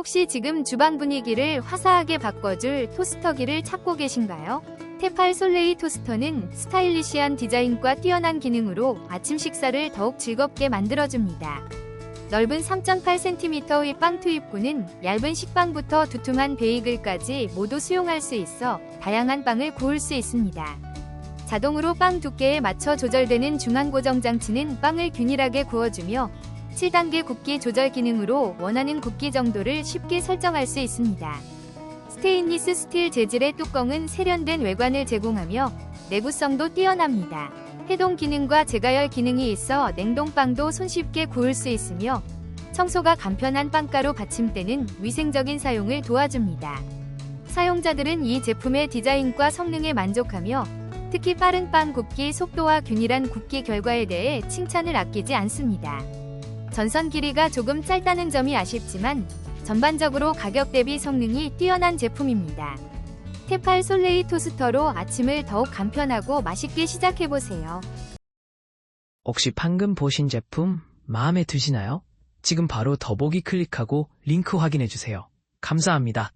혹시 지금 주방 분위기를 화사하게 바꿔줄 토스터기를 찾고 계신가요? 테팔 솔레이 토스터는 스타일리시한 디자인과 뛰어난 기능으로 아침 식사를 더욱 즐겁게 만들어줍니다. 넓은 3.8cm의 빵 투입구는 얇은 식빵부터 두툼한 베이글까지 모두 수용할 수 있어 다양한 빵을 구울 수 있습니다. 자동으로 빵 두께에 맞춰 조절되는 중앙 고정 장치는 빵을 균일하게 구워주며 7단계 굽기 조절 기능으로 원하는 굽기 정도를 쉽게 설정할 수 있습니다. 스테인리스 스틸 재질의 뚜껑은 세련된 외관을 제공하며 내구성도 뛰어납니다. 해동 기능과 제가열 기능이 있어 냉동빵도 손쉽게 구울 수 있으며 청소가 간편한 빵가루 받침대는 위생적인 사용을 도와줍니다. 사용자들은 이 제품의 디자인과 성능에 만족하며 특히 빠른 빵 굽기 속도와 균일한 굽기 결과에 대해 칭찬을 아끼지 않습니다. 전선 길이가 조금 짧다는 점이 아쉽지만 전반적으로 가격 대비 성능이 뛰어난 제품입니다. 테팔 솔레이 토스터로 아침을 더욱 간편하고 맛있게 시작해보세요. 혹시 방금 보신 제품 마음에 드시나요? 지금 바로 더보기 클릭하고 링크 확인해주세요. 감사합니다.